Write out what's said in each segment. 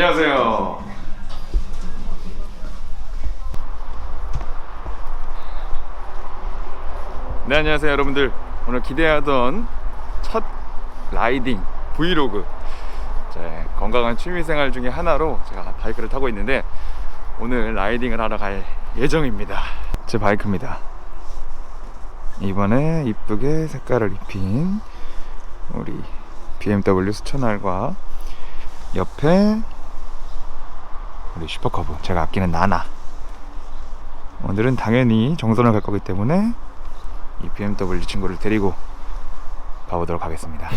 안녕하세요. 네 안녕하세요 여러분들. 오늘 기대하던 첫 라이딩 브이로그. 제 건강한 취미생활 중에 하나로 제가 바이크를 타고 있는데 오늘 라이딩을 하러 갈 예정입니다. 제 바이크입니다. 이번에 이쁘게 색깔을 입힌 우리 BMW 수천알과 옆에 우리 슈퍼커브 제가 아끼는 나나. 오늘은 당연히 정선을 갈 거기 때문에 이 BMW 친구를 데리고 가보도록 하겠습니다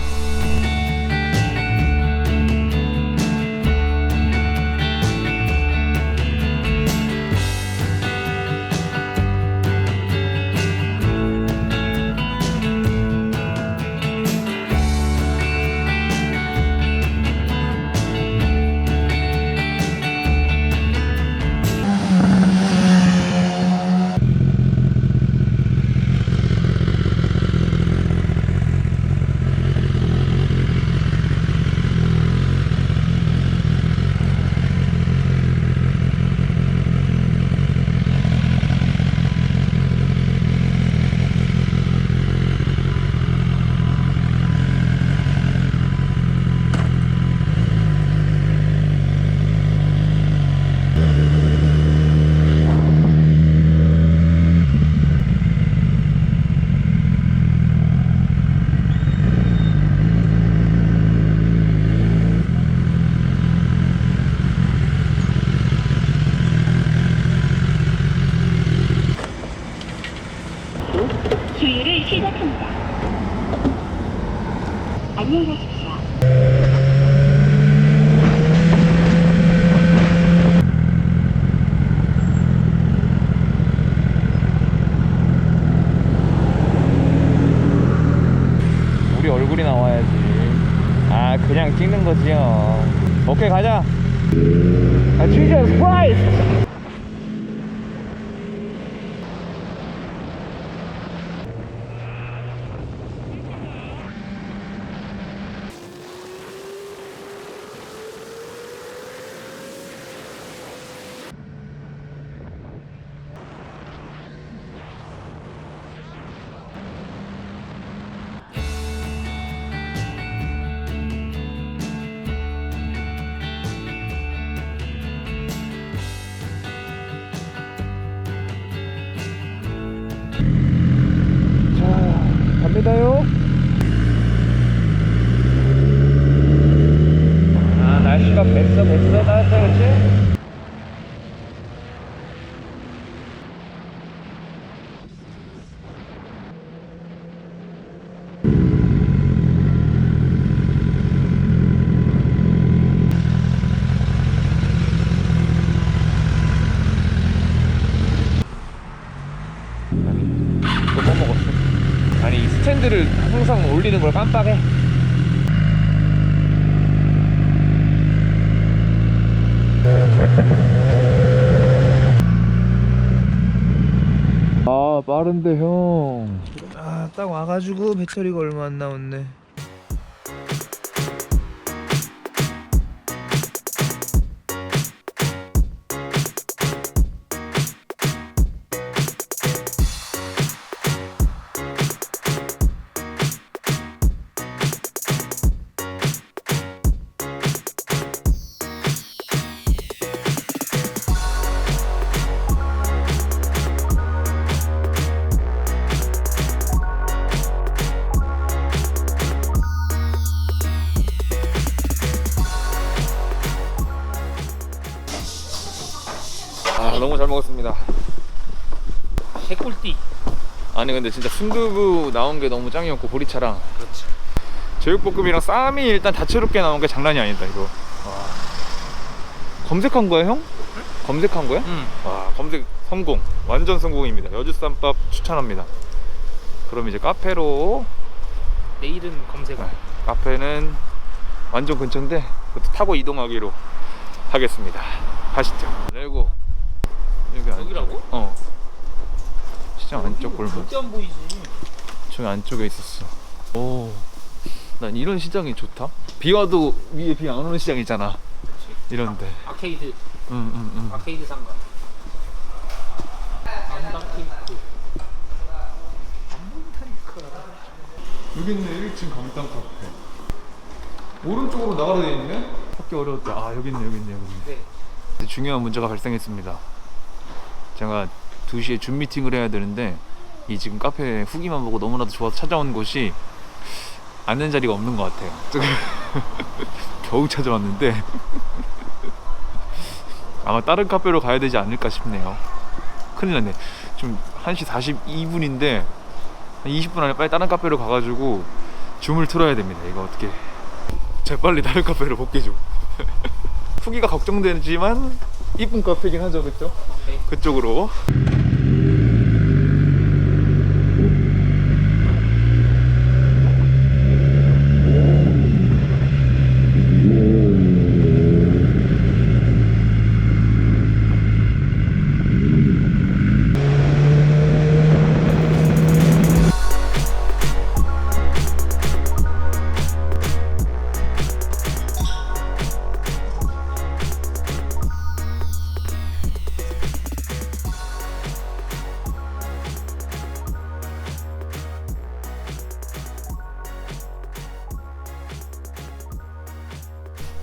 오케이 가자 아 Christ 자 갑니다요 아 날씨가 뱄어 따뜻해 그치? 또 스탠드를 항상 올리는 걸 깜빡해 아 빠른데 형 아, 딱 와가지고 배터리가 얼마 안 남았네. 너무 잘 먹었습니다 개꿀띠. 아니 근데 진짜 순두부 나온 게 너무 짱이었고 보리차랑 그렇지. 제육볶음이랑 쌈이 일단 다채롭게 나온 게 장난이 아니다 이거 와. 검색한 거야 형? 검색한 거야? 응. 와 검색 성공 완전 성공입니다 여주쌈밥 추천합니다 그럼 이제 카페로 내일은 검색어. 카페는 완전 근처인데 그것도 타고 이동하기로 하겠습니다 가시죠 레고 여기 안쪽 여기라고? 어 시장 안쪽 골목 절대 안 보이지. 저기 안쪽에 있었어 오 난 이런 시장이 좋다 비 와도 위에 비 안 오는 시장 있잖아 이런데. 아케이드 응, 응, 응. 아케이드 상가 안다케이크 여기 있네 1층 강당 카페. 오른쪽으로 나가려 돼 있네. 찾기 어려웠다. 아 여기 있네 여기 있네 여기 있네. 네 중요한 문제가 발생했습니다. 제가 2시에 줌 미팅을 해야 되는데 이 지금 카페 후기만 보고 너무나도 좋아서 찾아온 곳이 앉는 자리가 없는 것 같아요. 겨우 찾아왔는데 아마 다른 카페로 가야 되지 않을까 싶네요. 큰일 났네. 지금 1시 42분인데 한 20분 안에 빨리 다른 카페로 가가지고 줌을 틀어야 됩니다. 이거 어떻게? 재빨리 다른 카페로 복귀 좀. 후기가 걱정되지만 이쁜 카페긴 하죠, 그렇죠? 네. 그쪽으로.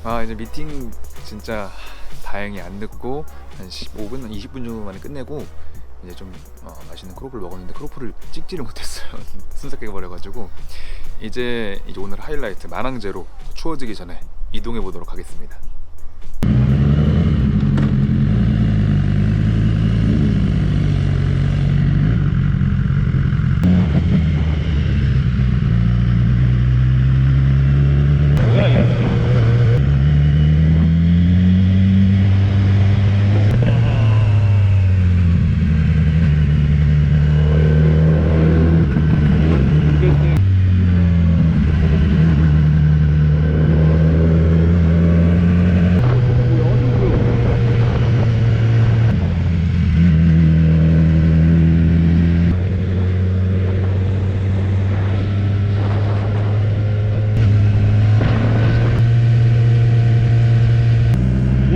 아 이제 미팅 진짜 다행히 안 늦고 한 15분, 20분 정도 만에 끝내고 이제 좀 어, 맛있는 크로플 먹었는데 크로플을 찍지를 못했어요. 순삭해 버려가지고 이제 이제 오늘 하이라이트 마낭제로 추워지기 전에 이동해 보도록 하겠습니다.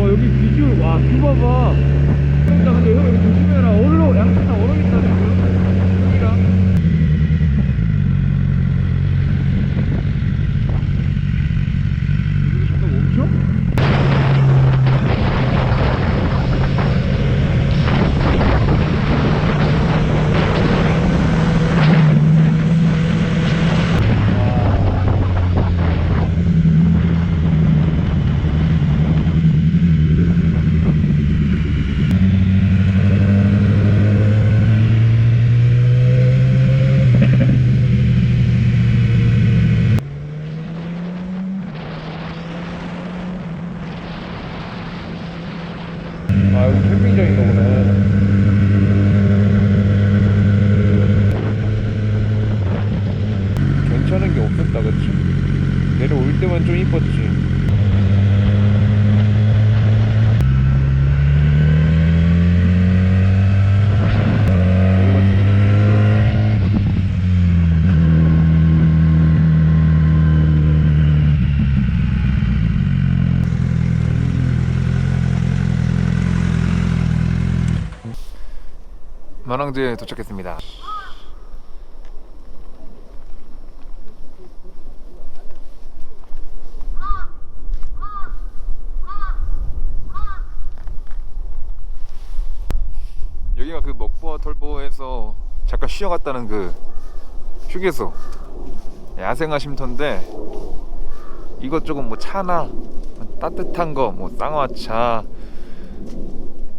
와 여기 비주얼 와뷰 봐봐. 형 근데 형 조심해라. 얼어 양쪽 다 얼어 있다 지금 여기랑 여기서 잠깐 멈춰? 아 여기 캠핑장인가 보네 괜찮은 게 없었다 그치? 내려올 때만 좀 이뻤지 만왕제에 도착했습니다. 여기가 그 먹보와 털보에서 잠깐 쉬어갔다는 그 휴게소 야생화 쉼터인데 이것저것 뭐 차나 따뜻한 거 뭐 쌍화차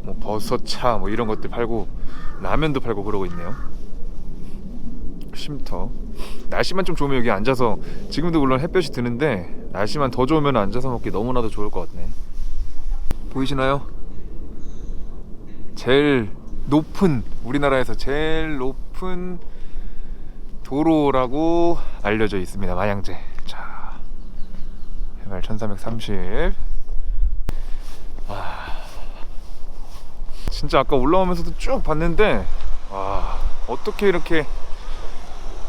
뭐 버섯차 뭐 이런 것들 팔고 라면도 팔고 그러고 있네요. 쉼터. 날씨만 좀 좋으면 여기 앉아서 지금도 물론 햇볕이 드는데 날씨만 더 좋으면 앉아서 먹기 너무나도 좋을 것 같네. 보이시나요? 제일 높은 우리나라에서 제일 높은 도로라고 알려져 있습니다. 마양제. 자, 해발 1330. 와. 진짜 아까 올라오면서도 쭉 봤는데 와 어떻게 이렇게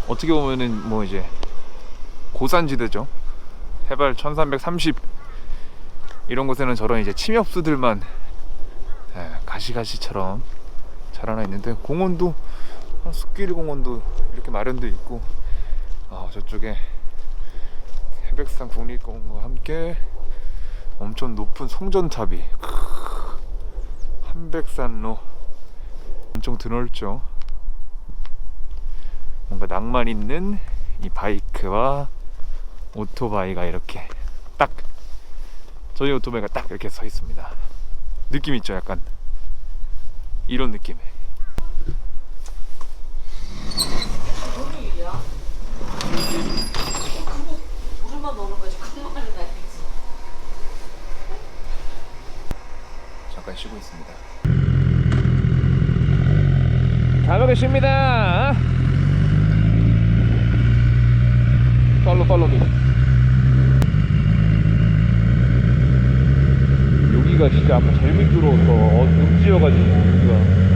어떻게 보면은 뭐 이제 고산지대죠 해발 1330 이런 곳에는 저런 이제 침엽수들만 예, 가시가시처럼 자라나 있는데 공원도 아, 숲길 공원도 이렇게 마련돼 있고 아, 저쪽에 해백산 국립공원과 함께 엄청 높은 송전탑이 한백산로 엄청 드넓죠? 뭔가 낭만 있는 이 바이크와 오토바이가 이렇게 딱 저희 오토바이가 딱 이렇게 서 있습니다. 느낌 있죠 약간? 이런 느낌 물 만 넣는 거지 큰 말은 아니지. 잠깐 쉬고 있습니다 잘 먹겠습니다. 팔로 팔로 미. 여기가 진짜 아까 제일 미끄러워서 어, 음지여가지고 여기가.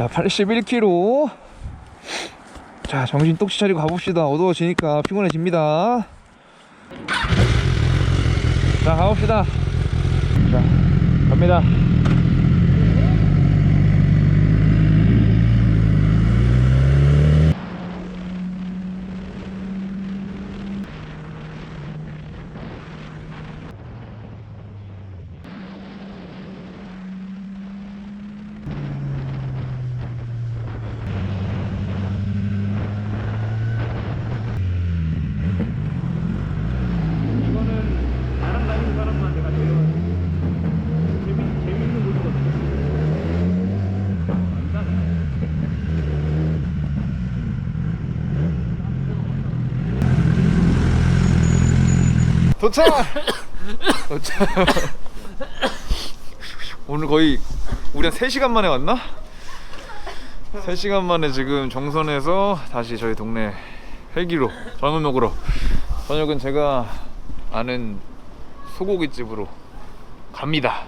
자, 81km. 자, 정신 똑시 차리고 가봅시다. 어두워지니까 피곤해집니다. 자, 가봅시다. 자, 갑니다. 이거는 나랑 다니는 사람만 내가 제일 재밌, 재밌는 곳이거든. 도착! 도착. 오늘 거의 우리 한 3시간 만에 왔나? 3시간 만에 지금 정선에서 다시 저희 동네 헬기로 저녁 먹으러 저녁은 제가 아는 소고기집으로 갑니다